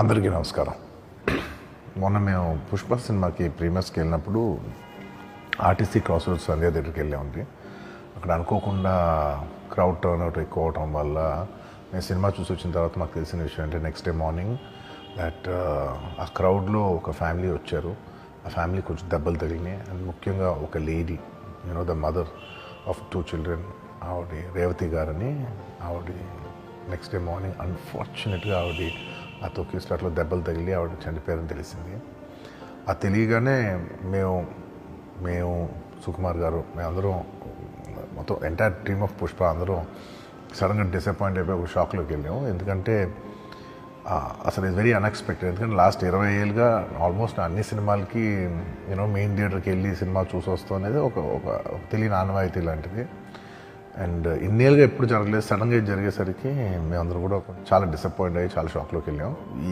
అందరికీ నమస్కారం. మొన్న మేము పుష్ప సినిమాకి ప్రీమియర్స్కి వెళ్ళినప్పుడు ఆర్టీసీ క్రాస్ రోడ్ సంధ్య దగ్గరికి వెళ్ళామండి అక్కడ అనుకోకుండా క్రౌడ్ టర్న్ అవుట్ ఎక్కువ అవటం వల్ల నేను సినిమా చూసి వచ్చిన తర్వాత మాకు తెలిసిన విషయం అంటే నెక్స్ట్ డే మార్నింగ్ దట్ ఆ క్రౌడ్లో ఒక ఫ్యామిలీ వచ్చారు. ఆ ఫ్యామిలీ కొంచెం దెబ్బలు తగిలినాయి. అండ్ ముఖ్యంగా ఒక lady you know the mother of two children ఆవిడ రేవతి గారని ఆవిడ నెక్స్ట్ డే మార్నింగ్ అన్ఫార్చునేట్గా ఆవిడ ఆ తొక్కి స్లాట్లో దెబ్బలు తగిలి ఆవిడ చనిపోయారని తెలిసింది. అది తెలియగానే మేము మేము సుకుమార్ గారు మేమందరం మొత్తం ఎంటైర్ టీమ్ ఆఫ్ పుష్ప అందరం సడన్గా డిసప్పాయింట్ అయిపోయి ఒక షాక్లోకి వెళ్ళాము. ఎందుకంటే అసలు ఇస్ వెరీ అన్ఎక్స్పెక్టెడ్ ఎందుకంటే లాస్ట్ ఇరవై ఏళ్ళుగా ఆల్మోస్ట్ అన్ని సినిమాలకి యూనో మెయిన్ థియేటర్కి వెళ్ళి సినిమా చూసి వస్తాం అనేది ఒక ఒక ఒక తెలియని ఆనవాయితీ లాంటిది. అండ్ ఇన్నేళ్ళుగా ఎప్పుడు జరగలేదు. సడన్గా ఇది జరిగేసరికి మేమందరం కూడా చాలా డిసప్పాయింట్ అయ్యి చాలా షాక్లోకి వెళ్ళాం.